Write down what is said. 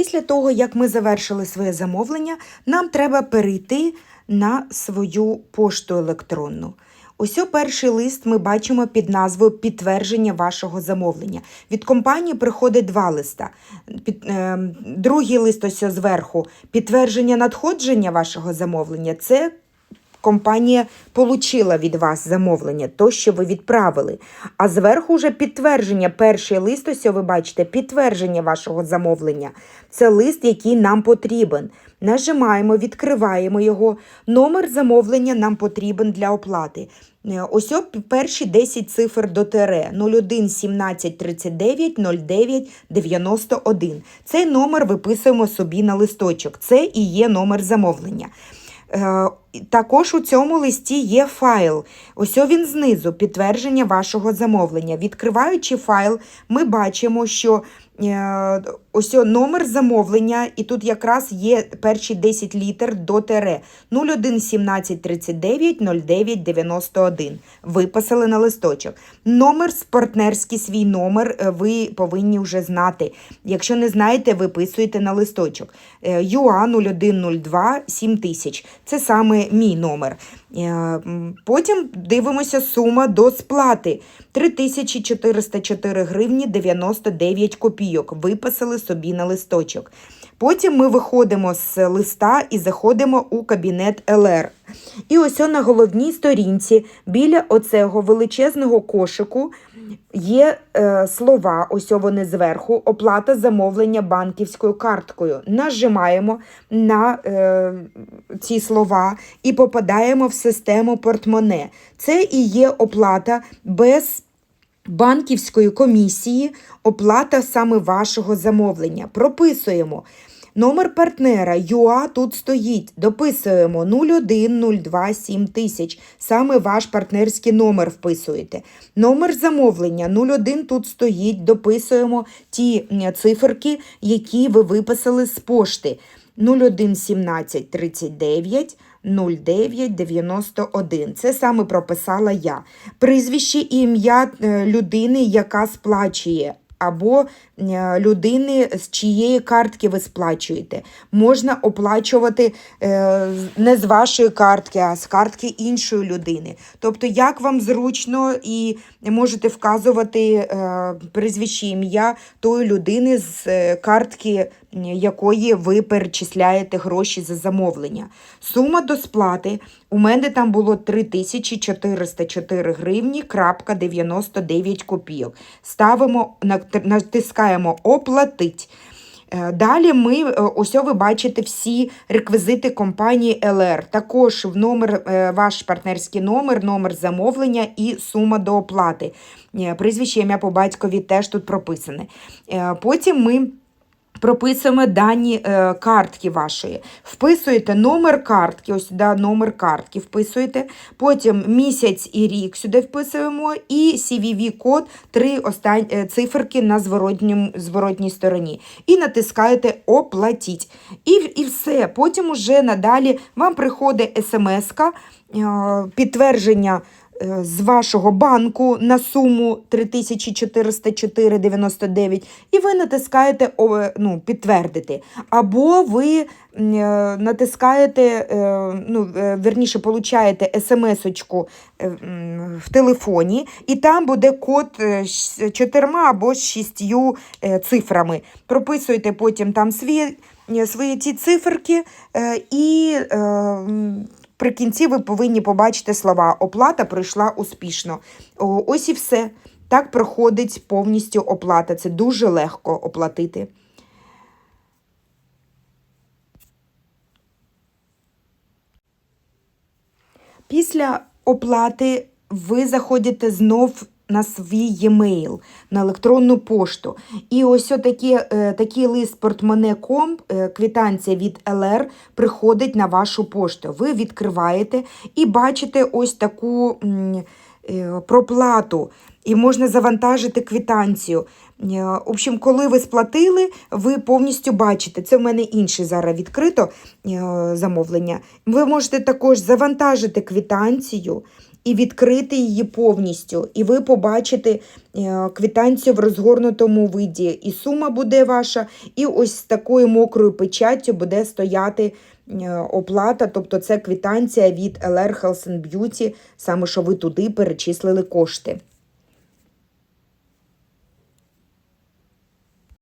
Після того, як ми завершили своє замовлення, нам треба перейти на свою пошту електронну. Ось перший лист ми бачимо під назвою Підтвердження вашого замовлення. Від компанії приходить два листа. Під, е, другий лист ось зверху підтвердження надходження вашого замовлення. Це компанія получила від вас замовлення, то, що ви відправили. А зверху вже підтвердження. Перший лист, ось ви бачите, підтвердження вашого замовлення. Це лист, який нам потрібен. Нажимаємо, відкриваємо його. Номер замовлення нам потрібен для оплати. Е, Ось перші 10 цифр до тере 01 17 39 09 91. Цей номер виписуємо собі на листочок. Це і є номер замовлення. Е, Також у цьому листі є файл. Ось він знизу, підтвердження вашого замовлення. Відкриваючи файл, ми бачимо, що е, ось номер замовлення, і тут якраз є перші 10 літер до тере 01 17 39 09 91. Виписали на листочок. Номер партнерський свій номер е, ви повинні вже знати. Якщо не знаєте, виписуєте на листочок. ЮА 0102 7000. Це саме мій номер. Е, Потім дивимося сума до сплати 3404 гривні 99 копійок. Виписали собі на листочок. Потім ми виходимо з листа і заходимо у кабінет ЛР. І ось на головній сторінці біля оцього величезного кошику є е, слова, ось вони зверху, оплата замовлення банківською карткою. Нажимаємо на е, ці слова і попадаємо в систему портмоне. Це і є оплата без банківської комісії, оплата саме вашого замовлення. Прописуємо. Номер партнера ЮА тут стоїть. Дописуємо 0102 тисяч. Саме ваш партнерський номер вписуєте. Номер замовлення 01 тут стоїть. Дописуємо ті циферки, які ви виписали з пошти. 01 17 39 09 91. Це саме прописала я. Прізвище і ім'я е, людини, яка сплачує. Або е, людини, з чиєї картки ви сплачуєте. Можна оплачувати е, не з вашої картки, а з картки іншої людини. Тобто, як вам зручно і можете вказувати прізвище ім'я тої людини, з картки якої ви перечисляєте гроші за замовлення. Сума до сплати у мене там було 3404 гривні, крапка 99 копійок. Ставимо, натискаємо оплатить. Е, Далі ми, е, ось ви бачите всі реквізити компанії ЛР. Також в номер, е, ваш партнерський номер, номер замовлення і сума до оплати. Прізвище, ім'я по батькові теж тут прописане. Потім ми прописуємо дані е, картки вашої. Вписуєте номер картки, ось сюди номер картки вписуєте. Потім місяць і рік сюди вписуємо, і CVV-код, три остань... е, циферки на зворотній стороні. І натискаєте Оплатіть. І, і все. Потім уже надалі вам приходить смс-ка, е, підтвердження з вашого банку на суму 3404,99 і ви натискаєте о, ну, підтвердити. Або ви е, натискаєте, е, ну, е, верніше, получаєте смс-очку е, в телефоні, і там буде код е, з чотирма або з шістю е, цифрами. Прописуєте потім там е, свої ці циферки е, і. е, при кінці ви повинні побачити слова Оплата пройшла успішно. Ось і все. Так проходить повністю оплата. Це дуже легко оплатити. Після оплати ви заходите знов на свій e-mail, на електронну пошту. І ось такі, е, такий лист портмоне.com, е, квитанція від ЛР, приходить на вашу пошту. Ви відкриваєте і бачите ось таку е, проплату. І можна завантажити квитанцію. Е, В общем, коли ви сплатили, ви повністю бачите. Це в мене інше зараз відкрито замовлення. Ви можете також завантажити квитанцію і відкрити її повністю. І ви побачите квітанцію квитанцію в розгорнутому виді. І сума буде ваша, і ось з такою мокрою печаттю буде стояти е, оплата, тобто це квитанція від LR Health and Beauty, саме що ви туди перечислили кошти.